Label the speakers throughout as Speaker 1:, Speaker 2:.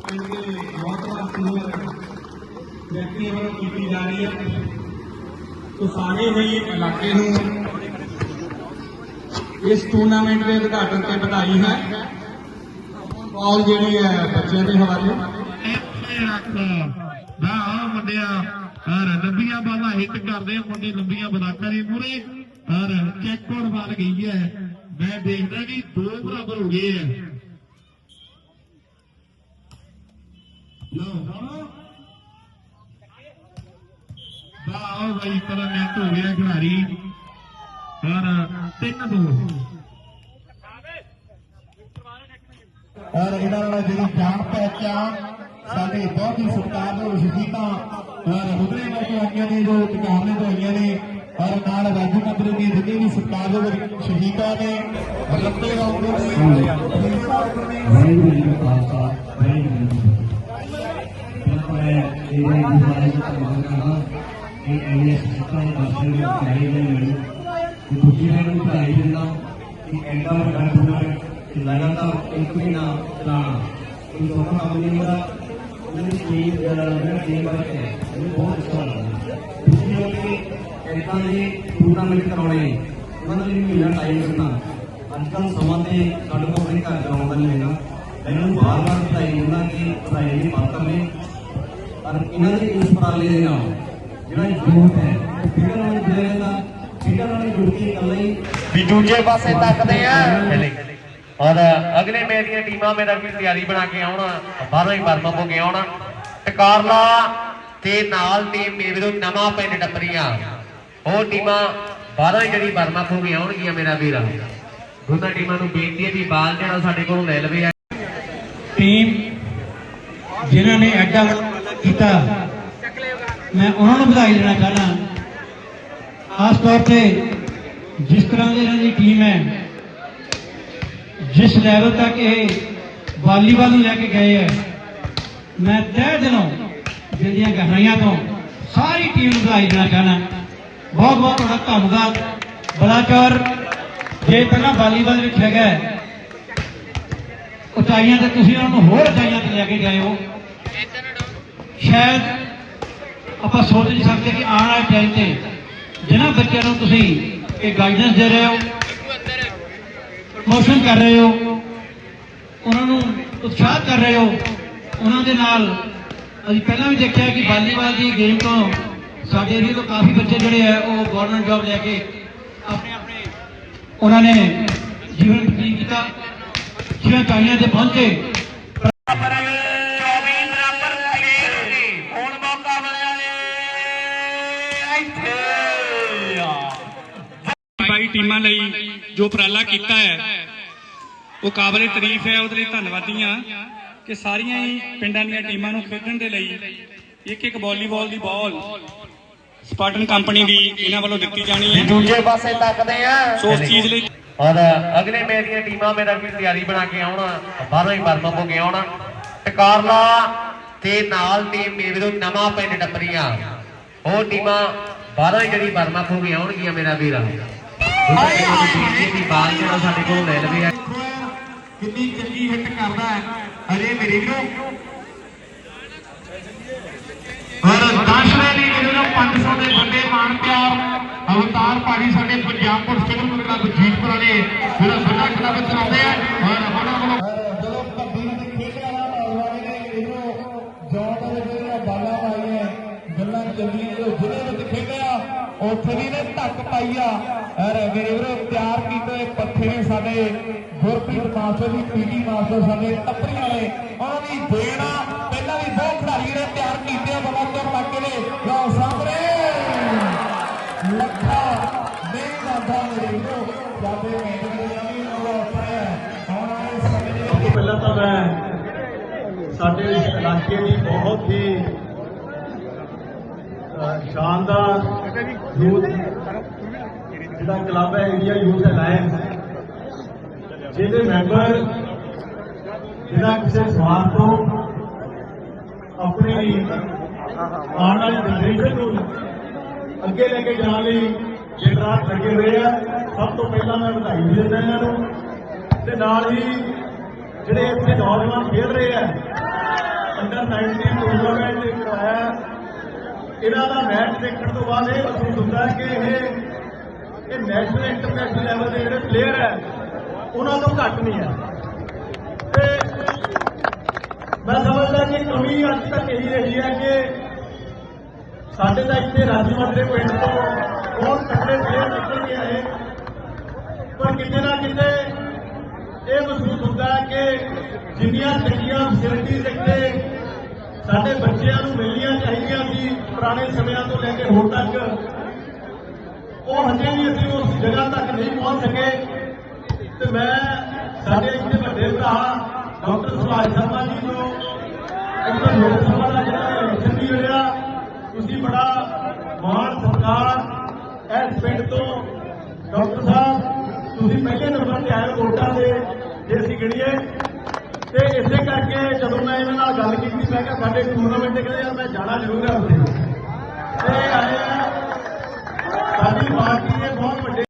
Speaker 1: ਪਿੰਡ ਦੇ ਬਹੁਤ ਸੀਨੀਅਰ ਵਿਅਕਤੀਆਂ ਵੱਲੋਂ ਕੀਤੀ ਜਾ ਰਹੀ ਹੈ ਤੋ ਸਾਰੇ ਇਲਾਕੇ ਨੂੰ ਇਸ ਟੂਰਨਾਮੈਂਟ ਦੇ ਉਦਘਾਟਨ ਤੇ ਵਧਾਈ ਹੈ। ਕਾਲ ਜਿਹੜੀ ਹੈ ਬੱਚਿਆਂ ਦੇ ਹਵਾਲੇ
Speaker 2: ਦਾ ਆ ਮੁੰਡਿਆ ਔਰ ਲੰਬੀਆਂ ਬਾਲਾਂ ਹਿੱਟ ਕਰਦੇ ਆ, ਮੁੰਡੇ ਲੰਬੀਆਂ ਬਲਾਕਾਂ ਦੇ ਮੂਰੇ ਔਰ ਚੈੱਕ ਆਊਟ ਬਣ ਗਈ ਹੈ। ਮੈਂ ਦੇਖਦਾ ਕਿ ਦੋ ਬਰਾਬਰ ਹੋ ਗਏ ਆ। ਲਓ ਦਾ ਆ ਬਾਈ ਪਰ ਨੈਟ ਹੋ ਗਿਆ ਖਿਡਾਰੀ। ਔਰ ਤਿੰਨ ਦੋ।
Speaker 3: ਔਰ ਇਹਨਾਂ ਨਾਲ ਜਿਹੜੀ ਜਾਣ ਪਹਿਚਾਣ ਸਾਡੇ ਬਹੁਤ ਹੀ ਸਤਿਕਾਰਯੋਗ ਸ਼ਹੀਦਾਂ ਔਰ ਹੁਦਰੇ ਲੈ ਕੇ ਆਈਆਂ ਨੇ ਜੋ ਟਿਕਾਣੇ ਤੋਂ ਆਈਆਂ ਨੇ ਔਰ ਨਾਲ ਰਾਜੂ ਨਗਰ ਦੇ ਜਿੰਨੇ ਵੀ ਸਤਿਕਾਰਯੋਗ ਸ਼ਹੀਦਾਂ ਨੇ ਰੱਬੇ ਵਾਂਗੂ ਨੇ
Speaker 4: ਵਾਹਿਗੁਰੂ ਜੀ ਕਾ ਖਾਲਸਾ ਵਾਹਿਗੁਰੂ ਜੀ ਮੈਂ ਇਹ ਗੁਜ਼ਾਰਿਸ਼ ਕਰਦਾ ਹਾਂ ਕਿ ਸਿੱਖਾਂ ਦੇ ਦਰਸ਼ਨ ਨੂੰ ਚਾਹੀ ਦੇ ਲਈ ਤੇ ਦੂਜੀ ਗੱਲ ਨੂੰ ਵਧਾਈ ਦਿੰਦਾ ਕਿ ਐਡਾ ਵੱਡਾ ਟੂਰਨਾਮੈਂਟ ਲਗਾਤਾਰ ਇੱਕ ਮਹੀਨਾ ਚਲਾਉਣਾ ਇਹ ਦੋਨੋਂ ਆਪਣੀ ਦਾ ਜਿਹੜੀ ਟੀਮ ਜਿਹੜਾ ਟੀਮ ਵਰਕ ਹੈ ਇਹ ਬਹੁਤ ਅੱਛਾ ਲੱਗਦਾ ਦੂਜੀ ਗੱਲ ਐਦਾਂ ਦੇ ਟੂਰਨਾਮੈਂਟ ਕਰਾਉਣੇ ਉਹਨਾਂ ਲਈ ਮਹੀਨਾ ਟਾਈਮ ਦਿੱਤਾ ਅੱਜ ਕੱਲ੍ਹ ਸਮਾਂ ਤੇ ਸਾਡੇ ਕੋਲ ਆਪਣੇ ਘਰ ਕਰਾਉਣ ਦਾ ਨਹੀਂ ਹੈਗਾ ਇਹਨਾਂ ਨੂੰ ਬਾਰ-ਬਾਰ ਵਧਾਈ ਦਿੰਦਾ ਕਿ ਵਧਾਈ ਦੀ ਮਾਤਰਾ ਨੇ ਪਰ ਇਹਨਾਂ ਦੇ ਇਸ ਉਪਰਾਲੇ ਦੇ ਨਾਲ ਜਿਹੜਾ ਯੂਥ ਹੈ ਖੇਡਾਂ ਨਾਲ ਜੁੜਿਆ ਰਹਿੰਦਾ ਖੇਡਾਂ ਨਾਲ ਜੁੜ ਕੇ ਇਕੱਲਾ ਹੀ
Speaker 5: ਵੀ ਦੂਜੇ ਪਾਸੇ ਤੱਕਦੇ ਆ। ਔਰ ਅਗਲੇ ਮੈਚ ਦੀਆਂ ਟੀਮਾਂ ਮੇਰਾ ਵੀ ਤਿਆਰੀ ਬਣਾ ਕੇ ਆਉਣਾ ਬਾਹਰੋਂ ਹੀ ਵਰਮਾ ਹੋ ਕੇ ਆਉਣਾ। ਟਕਾਰਲਾ ਤੇ ਨਾਲ ਟੀਮ ਮੇਵਰੋ ਨਵਾਂ ਪਿੰਡ ਟੱਪਰੀਆਂ ਉਹ ਟੀਮਾਂ ਬਾਹਰੋਂ ਹੀ ਜਿਹੜੀ ਵਰਮਾ ਹੋ ਕੇ ਆਉਣਗੀਆਂ ਮੇਰਾ ਵੀਰ। ਦੋਨਾਂ ਟੀਮਾਂ ਨੂੰ ਬੇਨਤੀ ਹੈ ਵੀ ਬਾਲ ਜਿਹੜਾ ਸਾਡੇ ਕੋਲੋਂ ਲੈ ਲਵੇ।
Speaker 1: ਟੀਮ ਜਿਨ੍ਹਾਂ ਨੇ ਐਡਾ ਵੱਡਾ ਕੀਤਾ। ਮੈਂ ਉਹਨਾਂ ਨੂੰ ਵਧਾਈ ਦੇਣਾ ਚਾਹਨਾ ਖਾਸ ਤੌਰ ਤੇ ਜਿਸ ਤਰ੍ਹਾਂ ਦੀ ਇਹਨਾਂ ਦੀ ਟੀਮ ਹੈ, ਜਿਸ ਲੈਵਲ ਤੱਕ ਇਹ ਵਾਲੀਬਾਲ ਨੂੰ ਲੈ ਕੇ ਗਏ ਹੈ, ਮੈਂ ਤਹਿ ਦਿਲੋਂ ਜਿਹੜੀਆਂ ਗਹਿਰਾਈਆਂ ਤੋਂ ਸਾਰੀ ਟੀਮ ਨੂੰ ਵਧਾਈ ਦੇਣਾ ਚਾਹਨਾ ਬਹੁਤ ਬਹੁਤ ਤੁਹਾਡਾ ਧੰਨਵਾਦ। ਬਲਾਚੌਰ, ਜੇ ਪਹਿਲਾਂ ਵਾਲੀਬਾਲ ਵਿੱਚ ਹੈਗਾ ਉਚਾਈਆਂ ਤੇ ਤੁਸੀਂ ਉਹਨਾਂ ਨੂੰ ਹੋਰ ਉਚਾਈਆਂ ਤੇ ਲੈ ਕੇ ਗਏ ਹੋ। ਸ਼ਾਇਦ ਆਪਾਂ ਸੋਚ ਨਹੀਂ ਸਕਦੇ ਕਿ ਆਉਣ ਵਾਲੇ ਟਾਈਮ ਤੇ ਜਿਨ੍ਹਾਂ ਬੱਚਿਆਂ ਨੂੰ ਤੁਸੀਂ ਇਹ ਗਾਈਡੈਂਸ ਦੇ ਰਹੇ ਹੋ ਪ੍ਰਮੋਸ਼ਨ ਕਰ ਰਹੇ ਹੋ, ਉਹਨਾਂ ਨੂੰ ਉਤਸ਼ਾਹ ਕਰ ਰਹੇ ਹੋ, ਉਹਨਾਂ ਦੇ ਨਾਲ ਅਸੀਂ ਪਹਿਲਾਂ ਵੀ ਦੇਖਿਆ ਕਿ ਵਾਲੀਬਾਲ ਦੀ ਗੇਮ ਤੋਂ ਸਾਡੇ ਏਰੀਏ ਤੋਂ ਕਾਫੀ ਬੱਚੇ ਜਿਹੜੇ ਆ, ਉਹ ਗਵਰਨਮੈਂਟ ਜੌਬ ਲੈ ਕੇ ਆਪਣੇ ਆਪਣੇ ਉਹਨਾਂ ਨੇ ਜੀਵਨ ਬਤੀਤ ਕੀਤਾ, ਜਿਵੇਂ ਚਾਹੀਆਂ ਤੇ ਪਹੁੰਚੇ।
Speaker 6: 22 ਟੀਮਾਂ ਲਈ ਜੋ ਉਪਰਾਲਾ ਕੀਤਾ ਹੈ ਉਹ ਕਾਬਲੇ ਤਾਰੀਫ ਹੈ ਉਹਦੇ ਲਈ ਧੰਨਵਾਦੀ ਕਿ ਸਾਰੀਆਂ ਹੀ ਪਿੰਡਾਂ ਦੀਆਂ ਟੀਮਾਂ ਨੂੰ ਖੇਡਣ ਦੇ ਲਈ ਇੱਕ ਇੱਕ ਵਾਲੀਬਾਲ ਦੀ ਬਾਲ ਸਪਾਰਟਨ ਕੰਪਨੀ ਦੀ ਇਹਨਾਂ ਵੱਲੋਂ ਦਿੱਤੀ ਜਾਣੀ ਹੈ।
Speaker 5: ਦੂਜੇ ਪਾਸੇ ਤੱਕਦੇ ਆ।
Speaker 6: ਸੋ ਚੀਜ਼ ਲਈ
Speaker 5: ਔਰ ਅਗਲੇ ਮੈਚ ਦੀਆਂ ਟੀਮਾਂ ਮੇਰਾ ਵੀ ਤਿਆਰੀ ਬਣਾ ਕੇ ਆਉਣਾ ਬਾਹਰੋਂ ਹੀ ਵਰਮ ਹੋ ਕੇ ਆਉਣਾ। ਟਕਾਰਲਾ ਤੇ ਨਾਲ ਟੀਮ ਮੇਵੇ ਤੋਂ ਨਵਾਂ ਪਿੰਡ ਡੱਬਰੀਆਂ ਉਹ ਟੀਮਾਂ ਬਾਹਰੋਂ ਹੀ ਜਿਹੜੀ ਵਰਮ ਹੋ ਕੇ ਆਉਣਗੀਆਂ ਮੇਰਾ ਵੀਰ। ਦੀ ਬਾਲ ਜਿਹੜਾ ਸਾਡੇ ਕੋਲ ਲੈ ਲਵੇ
Speaker 3: ਕਿੰਨੀ ਚੰਗੀ ਹਿੱਟ ਕਰਦਾ ਹੈ। ਅਰੇ ਮੇਰੇ ਵੀਰੋ। ਔਰ 10 ਲਈ ਵੀਰੋ 500 ਦੇ ਵੱਡੇ ਮਾਨ ਪਿਆਰ। ਅਵਤਾਰ ਭਾਜੀ ਸਾਡੇ Punjab police film club Jeetpur ਵਾਲੇ ਜਿਹੜਾ ਵੱਡਾ ਕਲੱਬ ਚਲਾਉਂਦੇ ਆ। ਔਰ ਉਹਨਾਂ ਵੱਲੋਂ ਜਦੋਂ ਕਬੱਡੀ ਦੇ ਖੇਡਾਂ ਨਾਲ ਨੌਜਵਾਨ ਨੇ ਇਹਨੂੰ ਜੌਨ ਦੇ ਜਿਹੜੇ ਬਾਲਾਂ ਪਾਈਆਂ ਗੱਲਾਂ ਚੱਲੀਆਂ। ਜਦੋਂ ਜ਼ਿਲ੍ਹੇ ਵਿੱਚ ਖੇਡਿਆ ਉੱਥੇ ਵੀ ਨੇ ਧੱਕ ਪਾਈ ਆ ਮੇਰੇ ਵੀਰੋ, ਤਿਆਰ ਕੀਤੇ ਹੋਏ ਪੱਥੇ ਨੇ ਸਾਡੇ ਗੁਰਪ੍ਰੀਤ ਮਾਸਟਰ ਦੀ, ਪੀਟੀ ਮਾਸਟਰ ਸਾਡੇ ਟੱਪਰੀ ਵਾਲੇ। ਉਹਨਾਂ ਦੀ ਦੇਣ ਪਹਿਲਾਂ ਵੀ ਬਹੁਤ ਖਿਡਾਰੀ ਨੇ ਤਿਆਰ ਕੀਤੇ ਆ ਬੜਾ ਚਿਰ ਨੇ ਲਓ ਸਾਹਮਣੇ। ਲੱਖਾ ਨਹੀਂ ਜਾਂਦਾ ਮੇਰੇ ਵੀਰੋ। ਸਾਡੇ ਪਿੰਡ ਦੇ ਨਵੀਂ ਨੌਜਵਾਨ ਹੈ। ਆਉਣ ਵਾਲੇ ਸਮੇਂ ਦੇ
Speaker 1: ਤੋਂ ਪਹਿਲਾਂ ਤਾਂ ਮੈਂ ਸਾਡੇ ਇਲਾਕੇ ਦੀ ਬਹੁਤ ਹੀ ਸ਼ਾਨਦਾਰ ਯੂਥ ਜਿਹੜਾ ਕਲੱਬ ਹੈ ਇੰਡੀਆ ਯੂਥ ਅਲਾਈਅੰਸ ਜਿਹਦੇ ਮੈਂਬਰ ਜਿਹੜਾ ਕਿਸੇ ਸਵਾਲ ਤੋਂ ਆਪਣੀ ਆਉਣ ਵਾਲੀ ਜਨਰੇਸ਼ਨ ਨੂੰ ਅੱਗੇ ਲੈ ਕੇ ਜਾਣ ਲਈ ਦਿਨ ਰਾਤ ਲੱਗੇ ਹੋਏ ਆ। ਸਭ ਤੋਂ ਪਹਿਲਾਂ ਮੈਂ ਵਧਾਈ ਦੇ ਦਿੰਦਾ ਇਹਨਾਂ ਨੂੰ। ਤੇ ਨਾਲ ਹੀ
Speaker 7: ਜਿਹੜੇ ਇੱਥੇ ਨੌਜਵਾਨ ਖੇਡ ਰਹੇ ਆ ਅੰਡਰ 19 ਟੂਰਨਾਮੈਂਟ ਕਰਾਇਆ, ਇਹਨਾਂ ਦਾ ਮੈਚ ਦੇਖਣ ਤੋਂ ਬਾਅਦ ਇਹ ਮਹਿਸੂਸ ਹੁੰਦਾ ਕਿ ਇਹ ਇਹ ਨੈਸ਼ਨਲ ਇੰਟਰਨੈਸ਼ਨਲ ਲੈਵਲ ਦੇ ਜਿਹੜੇ ਪਲੇਅਰ ਹੈ, ਉਹਨਾਂ ਤੋਂ ਘੱਟ ਨਹੀਂ ਹੈ। ਤੇ ਮੈਂ ਸਮਝਦਾ ਕਿ ਕਮੀ ਅੱਜ ਤੱਕ ਇਹੀ ਰਹੀ ਹੈ ਕਿ ਸਾਡੇ ਤਾਂ ਇੱਥੇ ਰਾਜੂਮੰਡ ਦੇ ਪਿੰਡ ਤੋਂ ਬਹੁਤ ਤਕੜੇ ਪਲੇਅਰ ਨਿਕਲ ਕੇ ਆਏ। ਪਰ ਕਿਤੇ ਨਾ ਕਿਤੇ ਇਹ ਮਹਿਸੂਸ ਹੁੰਦਾ ਹੈ ਕਿ ਜਿੰਨੀਆਂ ਚੰਗੀਆਂ ਫੈਸਿਲਿਟੀਜ਼ ਇੱਥੇ ਸਾਡੇ ਬੱਚਿਆਂ ਨੂੰ ਮਿਲਣੀਆਂ ਚਾਹੀਦੀਆਂ ਸੀ, ਪੁਰਾਣੇ ਸਮਿਆਂ ਤੋਂ ਲੈ ਕੇ ਹੁਣ ਤੱਕ ਉਹ ਹਜੇ ਵੀ ਅਸੀਂ ਉਸ ਜਗ੍ਹਾ ਤੱਕ ਨਹੀਂ ਪਹੁੰਚ ਸਕੇ। ਤੇ ਮੈਂ, ਸਾਡੇ ਇੱਥੇ ਵੱਡੇ ਭਰਾ ਡਾਕਟਰ ਸੁਭਾਸ਼ ਸ਼ਰਮਾ ਜੀ ਨੂੰ ਇੱਥੇ ਲੋਕ ਸਭਾ ਦਾ ਜਿਹੜਾ ਇਲੈਕਸ਼ਨ ਵੀ ਹੋਇਆ ਤੁਸੀਂ ਬੜਾ ਮਾਣ ਸਤਿਕਾਰ ਇਸ ਪਿੰਡ ਤੋਂ ਡਾਕਟਰ ਸਾਹਿਬ, ਤੁਸੀਂ ਪਹਿਲੇ ਨੰਬਰ ਤੇ ਆਏ ਹੋ ਵੋਟਾਂ ਦੇ, ਜੇ ਅਸੀਂ ਗਿਣੀਏ। ਤੇ ਇਸੇ ਕਰਕੇ ਜਦੋਂ ਮੈਂ ਇਹਨਾਂ ਨਾਲ ਗੱਲ ਕੀਤੀ, ਮੈਂ ਕਿਹਾ ਸਾਡੇ ਟੂਰਨਾਮੈਂਟ ਤੇ ਕਹਿੰਦੇ ਯਾਰ ਮੈਂ ਜਾਣਾ ਜ਼ਰੂਰ ਹੈ ਉੱਥੇ ਤੇ ਆਏ ਆ ਸਾਡੀ ਪਾਰਟੀ ਦੇ ਬਹੁਤ ਵੱਡੇ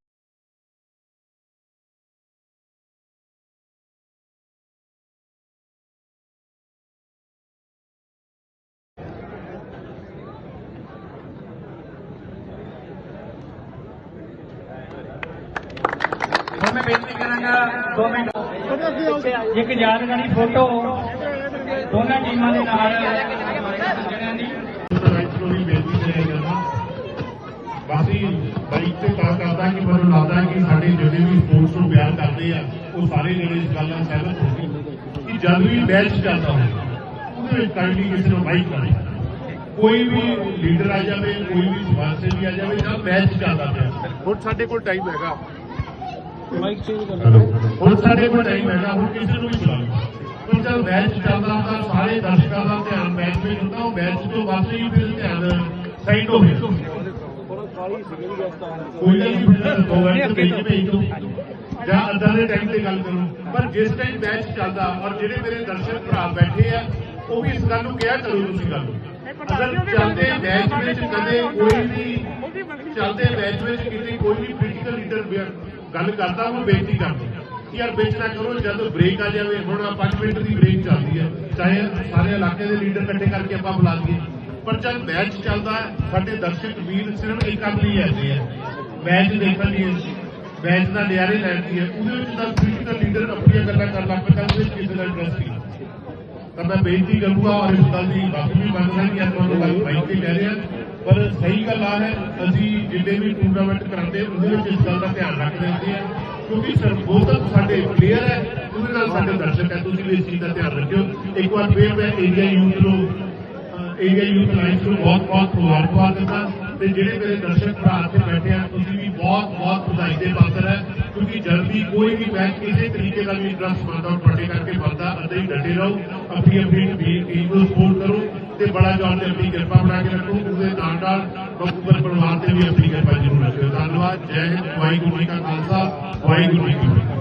Speaker 6: ਹੁਣ ਮੈਂ ਬੇਨਤੀ ਕਰਾਂਗਾ 2 ਮਿੰਟ। ਇੱਕ ਯਾਦਗਾਰੀ ਫੋਟੋ। ਦੋਨਾਂ ਟੀਮਾਂ ਦੇ ਨਾਲ ਜਿਹੜਿਆਂ ਦੀ।
Speaker 2: ਬੇਨਤੀ ਬਾਕੀ ਬਾਈਕ ਤੇ ਤਾਂ ਕਰਦਾ ਕਿ ਮੈਨੂੰ ਲੱਗਦਾ ਕਿ ਸਾਡੇ ਜਿਹੜੇ ਵੀ ਸਪੋਰਟਸ ਨੂੰ ਬਿਆਨ ਕਰਦੇ ਆ ਉਹ ਸਾਰੇ ਜਿਹੜੇ ਇਸ ਗੱਲ ਨਾਲ ਸਹਿਮਤ ਹੋ ਗਏ ਕਿ ਜਦ ਵੀ ਮੈਚ ਚੱਲਦਾ ਹੋਵੇ ਉਹਦੇ ਵਿੱਚ ਕਾਈਂਡਲੀ ਕਿਸੇ ਨੂੰ ਬਾਈਕ ਕਰੇ ਕੋਈ ਵੀ ਲੀਡਰ ਆ ਜਾਵੇ ਕੋਈ ਵੀ ਸਮਾਜ ਸੇਵੀ ਆ ਜਾਵੇ ਜਾਂ ਮੈਚ ਚੱਲਦਾ ਪਿਆ। ਹੁਣ ਸਾਡੇ ਕੋਲ ਟਾਈਮ ਹੈਗਾ। ਮਾਈਕ ਚੇਂਜ ਕਰ ਹੁਣ ਸਾਡੇ ਕੋਲ ਟਾਈਮ ਹੈਗਾ ਹੁਣ ਕਿਸੇ ਨੂੰ ਵੀ ਬੁਲਾ ਲਓ। ਪਰ ਜਦ ਮੈਚ ਚੱਲਦਾ ਤਾਂ ਸਾਰੇ ਦਰਸ਼ਕਾਂ ਦਾ ਧਿਆਨ ਮੈਚ ਵਿੱਚ ਹੁੰਦਾ ਉਹ ਮੈਚ ਤੋਂ ਵੱਧ ਹੀ ਫਿਰ ਧਿਆਨ ਸਾਈਡ ਹੋ ਗਿਆ ਕੋਈ ਨਹੀਂ ਫਿਰ ਦੋ ਮਿੰਟ ਵਿੱਚ ਭੇਜ ਦੋ ਜਾਂ ਅੱਧਾ ਦੇ ਟਾਈਮ ਤੇ ਗੱਲ ਕਰੋ। ਪਰ ਜਿਸ ਟਾਈਮ ਮੈਚ ਚੱਲਦਾ ਔਰ ਜਿਹੜੇ ਮੇਰੇ ਦਰਸ਼ਕ ਭਰਾ ਬੈਠੇ ਆ ਉਹ ਵੀ ਇਸ ਗੱਲ ਨੂੰ ਕਿਹਾ ਕਰੋ ਤੁਸੀਂ ਗੱਲ। ਅਗਰ ਚੱਲਦੇ ਮੈਚ ਵਿੱਚ ਕਦੇ ਕੋਈ ਵੀ ਚੱਲਦੇ ਮੈਚ ਵਿੱਚ, ਕਿਤੇ ਕੋਈ ਵੀ ਪੋਲੀਟੀਕਲ ਲੀਡਰ ਗੱਲ ਕਰਦਾ ਉਹ ਬੇਨਤੀ ਕਰਦਾ ਯਾਰ ਵਿੱਚ ਕਰੋ, ਜਦ ਬ੍ਰੇਕ ਆ ਜਾਵੇ, ਹੁਣ 5 ਮਿੰਟ ਦੀ ਬ੍ਰੇਕ ਚੱਲਦੀ ਹੈ ਚਾਹੇ ਸਾਰੇ ਇਲਾਕੇ ਦੇ ਲੀਡਰ ਇਕੱਠੇ ਕਰਕੇ ਆਪਾਂ ਬੁਲਾ ਲਈਏ। ਪਰ ਜਦ ਮੈਚ ਚੱਲਦਾ, ਸਾਡੇ ਦਰਸ਼ਕ ਵੀਰ ਸਿਰਫ ਇੱਕ ਕੰਮ ਲਈ ਆਉਂਦੇ ਆ। ਮੈਚ ਦੇਖਣ ਲਈ। ਮੈਚ ਦਾ ਨਿਆਰੇ ਲੈਣ ਹੈ ਉਹਦੇ ਵਿੱਚ ਤਾਂ ਪੋਲੀਟੀਕਲ ਲੀਡਰ ਆਪਣੀਆਂ ਗੱਲਾਂ ਕਰਨ ਲੱਗ ਪੈਂਦਾ ਉਹਦੇ ਕਿਸੇ ਦਾ ਇੰਟਰਸਟ ਨਹੀਂ। ਤਾਂ ਮੈਂ ਬੇਨਤੀ ਕਰੂੰਗਾ ਔਰ ਇਸ ਗੱਲ ਦੀ ਬਾਕੀ ਵੀ ਮੰਨਦਾ ਕਿ ਆਪਾਂ ਨੂੰ ਗੱਲ ਤੇ ਕਹਿ ਰਹੇ ਪਰ ਸਹੀ ਗੱਲ ਆ ਹੈ, ਅਸੀਂ ਜਿੰਨੇ ਵੀ ਟੂਰਨਾਮੈਂਟ ਕਰਾਉਂਦੇ, ਉਹਦੇ ਵਿੱਚ ਇਸ ਗੱਲ ਦਾ ਧਿਆਨ ਰੱਖਦੇ ਹੁੰਦੇ ਆ। ਕਿਉਂਕਿ ਸਰਬੋਤਮ ਸਾਡੇ ਪਲੇਅਰ ਹੈ, ਉਹਦੇ ਨਾਲ ਸਾਡੇ ਦਰਸ਼ਕ ਹੈ, ਤੁਸੀਂ ਵੀ ਇਸ ਚੀਜ਼ ਦਾ ਧਿਆਨ ਰੱਖਿਓ। ਇੱਕ ਵਾਰ ਫੇਰ ਮੈਂ ਏਰੀਆ ਯੂਥ ਨੂੰ ਏਰੀਆ ਯੂਥ ਲਾਈਨਸ ਨੂੰ ਬਹੁਤ ਬਹੁਤ ਮੁਬਾਰਕਬਾਦ ਦਿੰਦਾ। ਤੇ ਜਿਹੜੇ ਮੇਰੇ ਦਰਸ਼ਕ ਭਰਾ ਇੱਥੇ ਬੈਠੇ ਆ, ਤੁਸੀਂ ਵੀ ਬਹੁਤ ਬਹੁਤ ਵਧਾਈ ਦੇ ਪਾਤਰ ਹੈ। ਕਿਉਂਕਿ ਜਲਦੀ ਕੋਈ ਵੀ ਮੈਚ ਕਿਸੇ ਤਰੀਕੇ ਦਾ ਵੀ ਇੰਟਰਸਟ ਬਣਦਾ ਉਹ ਤੁਹਾਡੇ ਕਰਕੇ ਬਣਦਾ ਅਤੇ ਹੀ ਡਟੇ ਰਹੋ ਆਪਣੀ ਆਪਣੀ ਟੀਮ ਨੂੰ ਸਪੋਰਟ ਕਰੋ। ਤੇ ਬੜਾ ਜੋਰ ਤੇ ਆਪਣੀ ਕਿਰਪਾ ਬਣਾ ਕੇ ਰੱਖੋ। ਉਹਦੇ ਨਾਲ ਨਾਲ ਬੱਬੂਪਰ ਪਰਿਵਾਰ ਤੇ ਵੀ ਆਪਣੀ ਕਿਰਪਾ ਜ਼ਰੂਰ ਰੱਖਿਓ। ਧੰਨਵਾਦ। ਜੈ ਵਾਹਿਗੁਰੂ ਜੀ ਕਾ ਖਾਲਸਾ। ਵਾਹਿਗੁਰੂ ਜੀ ਕੀ ਫਤਿਹ।